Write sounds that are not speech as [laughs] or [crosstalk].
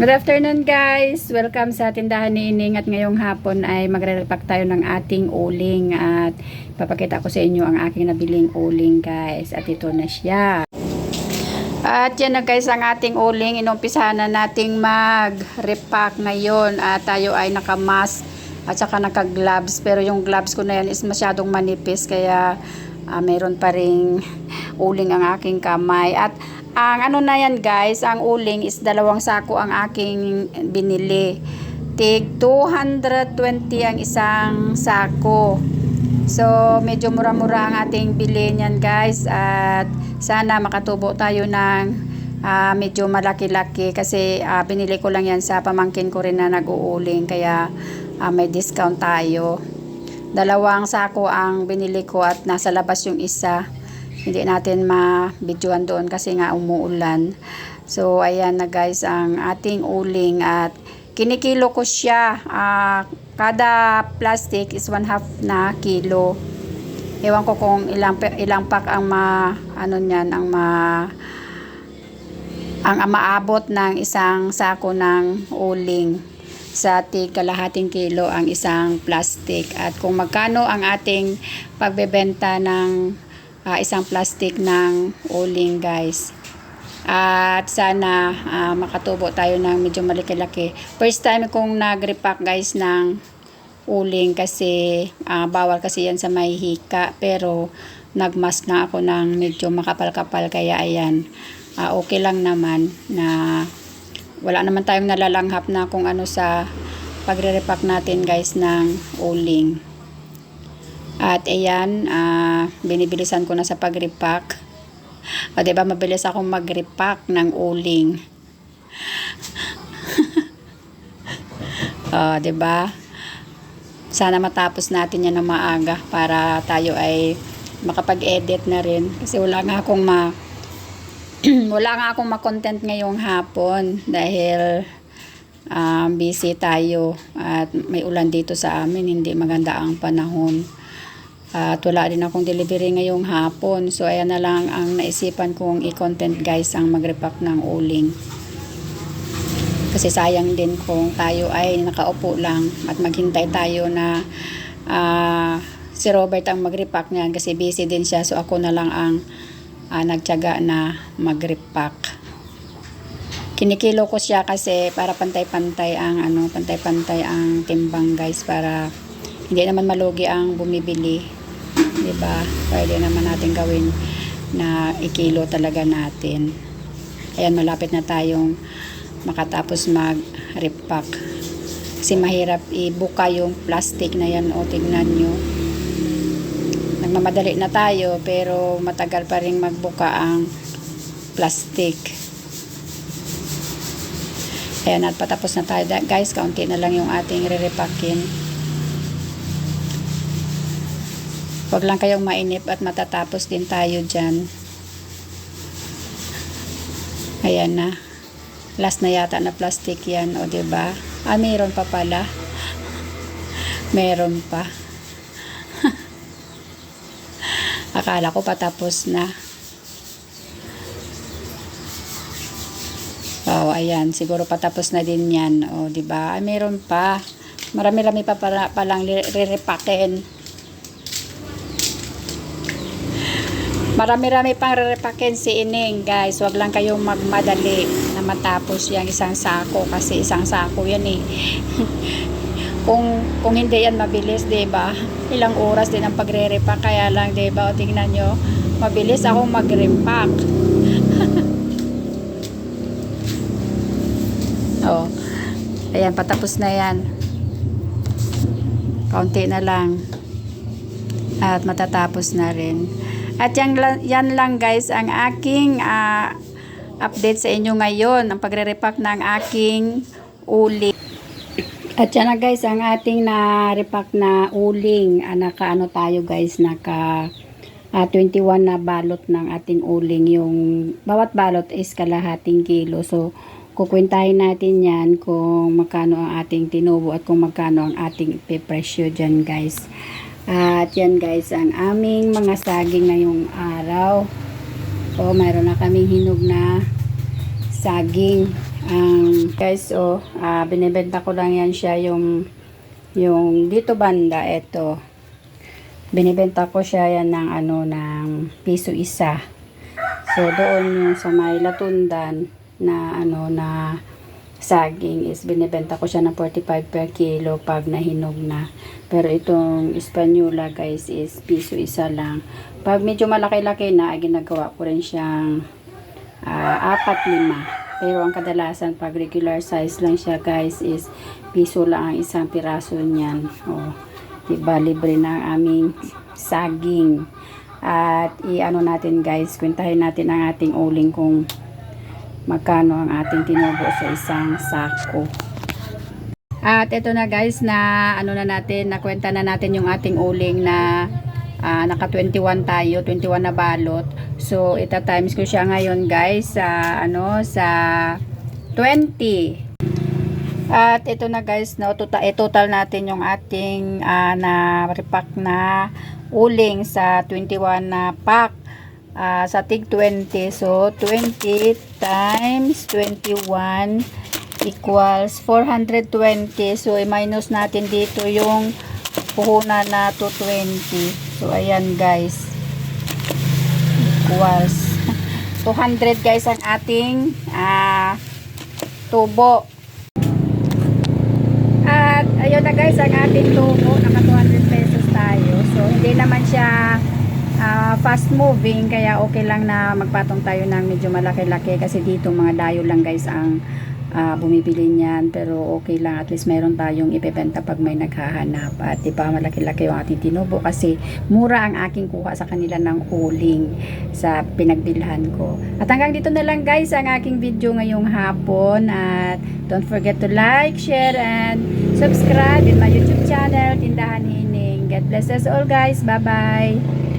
Good afternoon guys! Welcome sa tindahan ni Ining at ngayong hapon ay magre-repack tayo ng ating uling at papakita ko sa inyo ang aking nabiling uling guys at ito na siya. At yan na guys ang ating uling. Inumpisahan na nating mag-repack ngayon at tayo ay nakamask at saka naka-gloves pero yung gloves ko na yan is masyadong manipis kaya ah, mayroon pa ring uling ang aking kamay at ang ano na yan guys, ang uling is dalawang sako ang aking binili. Tig 220 ang isang sako. So, medyo mura-mura ang ating bili niyan guys at sana makatubo tayo ng ah, medyo malaki-laki kasi ah, binili ko lang yan sa pamangkin ko rin na nag-uuling kaya ah, may discount tayo. Dalawang sako ang binili ko at nasa labas yung isa hindi natin ma-videoan doon kasi nga umuulan. So, ayan na guys ang ating uling at kinikilo ko siya. Ah, kada plastic is one half na kilo. Ewan ko kung ilang ilang pack ang ma ano niyan ang ma ang maabot ng isang sako ng uling sa tig kalahating kilo ang isang plastic at kung magkano ang ating pagbebenta ng ah, isang plastic ng uling guys. At sana ah, makatubo tayo ng medyo malaki-laki. First time kong nag-repack guys ng uling kasi ah, bawal kasi yan sa may hika. Pero nagmask na ako ng medyo makapal-kapal. Kaya ayan ah, okay lang naman na wala naman tayong nalalanghap na kung ano sa pagre-repack natin guys ng uling at ayan, ah, binibilisan ko na sa pag-repack. O, diba, mabilis akong mag-repack ng uling. [laughs] o, diba? Sana matapos natin yan ng maaga para tayo ay makapag-edit na rin. Kasi wala nga akong ma... [clears throat] wala nga akong ma-content ngayong hapon dahil um, busy tayo at may ulan dito sa amin. Hindi maganda ang panahon. At wala din akong delivery ngayong hapon. So, ayan na lang ang naisipan kong i-content guys ang mag-repack ng uling. Kasi sayang din kung tayo ay nakaupo lang at maghintay tayo na ah, si Robert ang mag-repack niyan kasi busy din siya. So, ako na lang ang ah, nagtyaga na mag-repack. Kinikilo ko siya kasi para pantay-pantay ang ano, pantay-pantay ang timbang guys para hindi naman malugi ang bumibili. 'Di ba? Pwede naman natin gawin na ikilo talaga natin. Ayan, malapit na tayong makatapos mag-repack. Kasi mahirap ibuka yung plastic na yan. O, tignan nyo. Nagmamadali na tayo, pero matagal pa rin magbuka ang plastic. Ayan, at patapos na tayo. Guys, kaunti na lang yung ating re-repackin. Huwag lang kayong mainip at matatapos din tayo dyan. Ayan na. Last na yata na plastic yan, o ba? Ah, meron pa pala. [laughs] meron pa. [laughs] Akala ko patapos na. Oh, ayan, siguro patapos na din 'yan. O, 'di ba? Ah, meron pa. Marami-rami pa para palang re-repacken. Marami-rami pang re-repacken si Ining, guys. Huwag lang kayong magmadali na matapos yung isang sako kasi isang sako yan eh. [laughs] kung kung hindi yan mabilis, ba? Ilang oras din ang pagre-repack kaya lang ba? O tingnan nyo, mabilis akong mag-repack. [laughs] oh. Ayan, patapos na yan. Kaunti na lang. At matatapos na rin. At yan, yan lang guys ang aking ah, update sa inyo ngayon. Ang pagre-repack ng aking uling. At yan na guys ang ating na-repack na uling. Ah, naka ano tayo guys, naka ah, 21 na balot ng ating uling. Yung bawat balot is kalahating kilo. So, kukwentahin natin yan kung magkano ang ating tinubo at kung magkano ang ating ipipresyo dyan guys. At yan guys, ang aming mga saging ngayong araw. O, mayroon na kaming hinog na saging. Um, guys, oh, ah, binibenta ko lang yan siya yung yung dito banda, ito. Binibenta ko siya yan ng ano, ng piso isa. So, doon yung sa may latundan na ano, na saging is binibenta ko siya ng 45 per kilo pag nahinog na. Pero itong Espanola guys is piso isa lang. Pag medyo malaki-laki na, ay ginagawa ko rin siyang ah, apat lima. Pero ang kadalasan pag regular size lang siya guys is piso lang ang isang piraso niyan. Oh, diba libre na ang aming saging. At i-ano natin guys, kwentahin natin ang ating uling kung magkano ang ating tinubo sa isang sako. At ito na guys na ano na natin, nakwenta na natin yung ating uling na ah, naka 21 tayo, 21 na balot. So ita times ko siya ngayon guys sa ano sa 20. At ito na guys, no, total, eh, total natin yung ating ah, na repack na uling sa 21 na pack ah, sa tig 20. So 20 times 21 equals 420. So i-minus natin dito yung puhunan na 220. So ayan guys. Equals [laughs] 200 guys ang ating ah, tubo. At ayun na guys ang ating tubo. Naka 200 pesos tayo. So hindi naman siya ah, fast moving kaya okay lang na magpatong tayo ng medyo malaki-laki kasi dito mga dayo lang guys ang ah, bumibili niyan. Pero okay lang at least meron tayong ibebenta pag may naghahanap. At di ba malaki-laki yung ating tinubo kasi mura ang aking kuha sa kanila ng huling sa pinagbilhan ko. At hanggang dito na lang guys ang aking video ngayong hapon. At don't forget to like, share and subscribe in my YouTube channel Tindahan Hining. God bless us all guys, bye bye